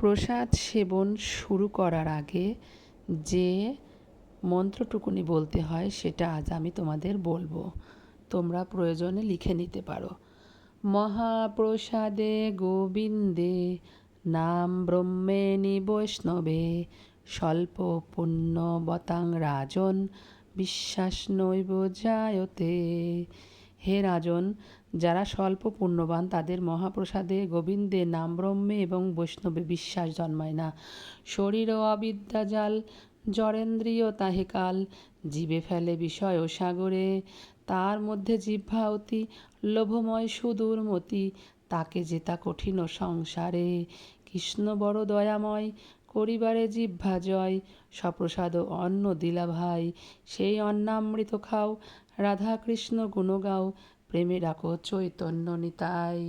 প্রসাদ সেবন শুরু করার আগে যে মন্ত্রটুকুনি বলতে হয় সেটা আজ আমি তোমাদের বলব। তোমরা প্রয়োজনে লিখে নিতে পারো। মহাপ্রসাদে গোবিন্দে নাম ব্রহ্মেণী বৈষ্ণবে স্বল্প পুণ্যবতাং রাজন বিশ্বাস নৈব জায়তে। হে রাজন, যারা স্বল্প পুণ্যবান, তাদের মহাপ্রসাদে গোবিন্দে নাম ব্রহ্মে এবং বৈষ্ণবে বিশ্বাস জন্মায় না। শরীর ও অবিদ্যাজাল জরেন্দ্রিয় তাহে কাল, জীবে ফেলে বিষয় ও সাগরে, তার মধ্যে জিহ্বা অতি লোভময় সুদূর মতি, তাকে জেতা কঠিন সংসারে। কৃষ্ণ বড় দয়াময় করিবারে জিহ্বা জয় সপ্রসাদ অন্ন দিলা ভাই। সেই অন্নামৃত খাও রাধা কৃষ্ণ গুণ গাও, প্রেমে রাখো চৈতন্য নিতাই।